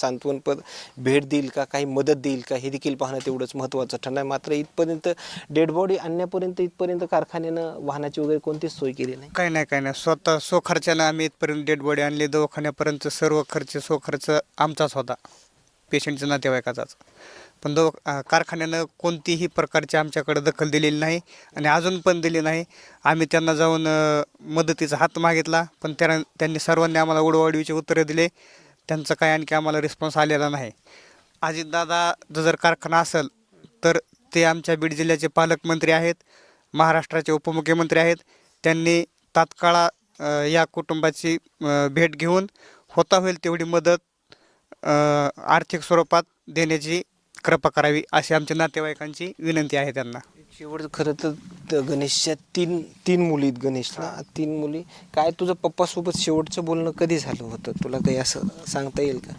सांत्वनपद भेट देईल का काही मदत देईल का हे देखील पाहणं तेवढंच महत्त्वाचं ठरणार. आहे मात्र इथपर्यंत डेड बॉडी आणण्यापर्यंत इथपर्यंत कारखान्यानं वाहनाची वगैरे कोणतीच सोय केली नाही. काही नाही काही नाही. स्वतः सो खर्चानं आम्ही इथपर्यंत डेड बॉडी आणली. दवाखान्यापर्यंत सर्व खर्च सो खर्च आमचाच होता. पेशंटच्या नातेवाईकाचाच. पण दवा कारखान्यानं कोणतीही प्रकारची आमच्याकडे दखल दिलेली नाही आणि अजून पण दिली नाही. आम्ही त्यांना जाऊन मदतीचा हात मागितला. पण त्या त्यांनी सर्वांनी आम्हाला उडवाडीचे उत्तरं दिले. त्यांचा काही आणखी आम्हाला रिस्पॉन्स आलेला नाही. अजितदादा जर कारखाना असेल तर ते आमच्या बीड जिल्ह्याचे पालकमंत्री आहेत महाराष्ट्राचे उपमुख्यमंत्री आहेत. त्यांनी तात्काळ या कुटुंबाची भेट घेऊन होता होईल तेवढी मदत आर्थिक स्वरूपात देण्याची कृपा करावी अशी आमच्या नातेवाईकांची विनंती आहे त्यांना. शेवट खरं तर त- गणेशच्या तीन तीन मुली आहेत गणेशला तीन मुली. काय तुझं पप्पासोबत शेवटचं बोलणं कधी झालं होतं? तुला काही असं सांगता येईल का?